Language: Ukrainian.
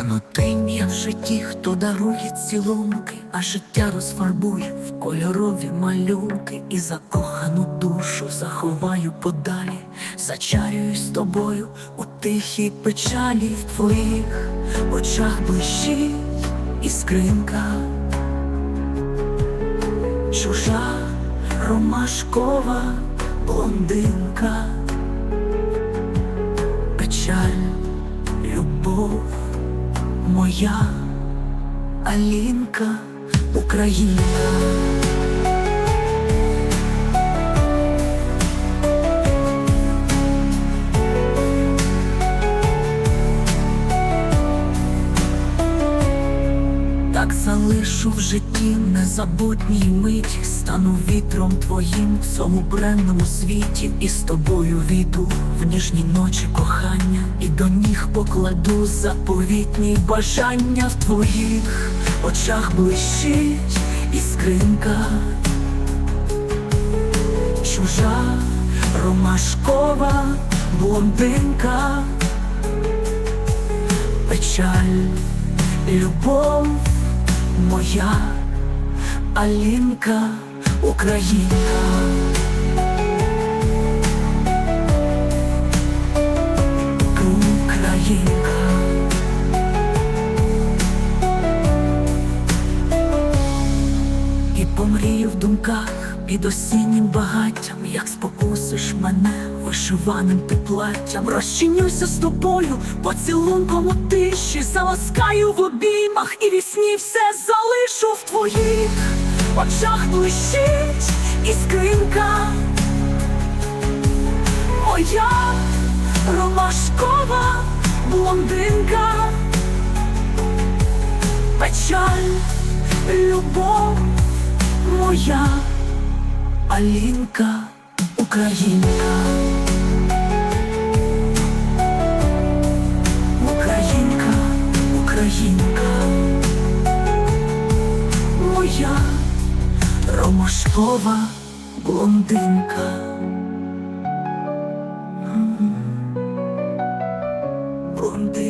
Стану я в житті, хто дарує цілунки, а життя розфарбує в кольорові малюнки, і закохану душу заховаю подалі, зачарююсь тобою у тихій печалі в твоїх очах блищить іскринка, чужа ромашкова блондинка, печаль, любов моя Алінка, Україна. Так залишу в житті незабутній мить, стану вітром твоїм в цьому бренному світі, і з тобою війду в ніжні ночі кохання, і до ніг покладу заповітні бажання. В твоїх очах блищить іскринка, чужа ромашкова блондинка, печаль, любов моя Алінка, Українка. Під осіннім багаттям, як спокусиш мене вишиваним ти платтям, розчинюся з тобою, поцілунком у тиші, заласкаю в обіймах і вісні все залишу в твоїх очах. Блищить іскринка. Моя ромашкова блондинка, печаль, любов Алінка, Українка. Українка, Українка, моя ромашкова блондинка. Блондинка.